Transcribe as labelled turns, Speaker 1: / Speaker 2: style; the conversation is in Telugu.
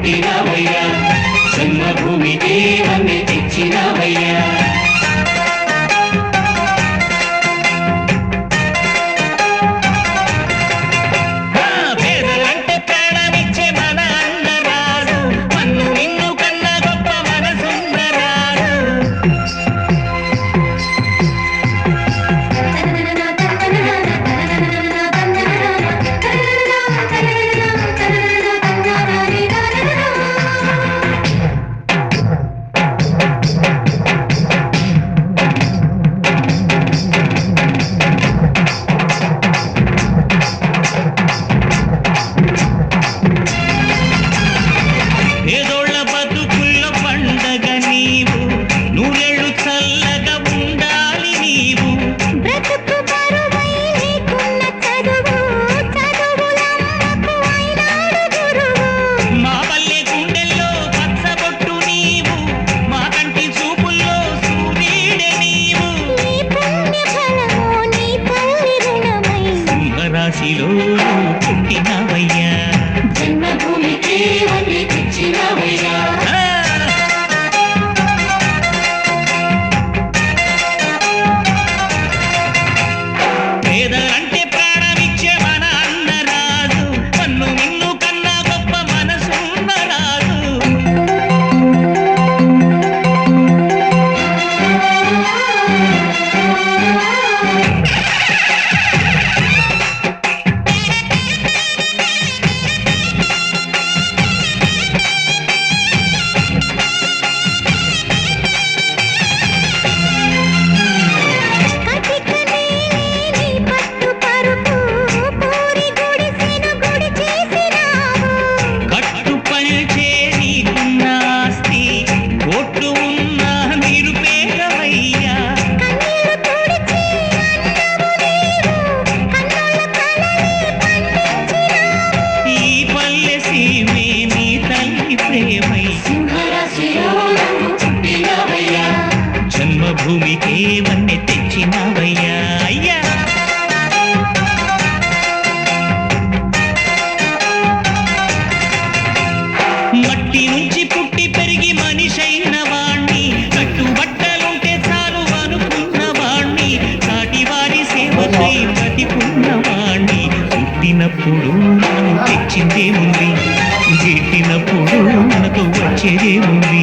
Speaker 1: పుట్టినవయ్యా. చిన్న భూమి దేవన్ని
Speaker 2: తెచ్చినవయ్యా. Thank you.
Speaker 1: జన్మభూమికే వన్నె తెచ్చినవయ్యా అయ్యా. మట్టి నుంచి పుట్టి పెరిగి మనిషైన వాణ్ణి కట్టుబట్టలుంటే చాలు అనుకున్న వాణ్ణి సాటి వారి సేవకై బతికున్న వాణ్ణి. పుట్టినప్పుడు మనం తెచ్చిందే ఉంది గిట్టినప్పుడు మనకు వచ్చేదే ఉంది.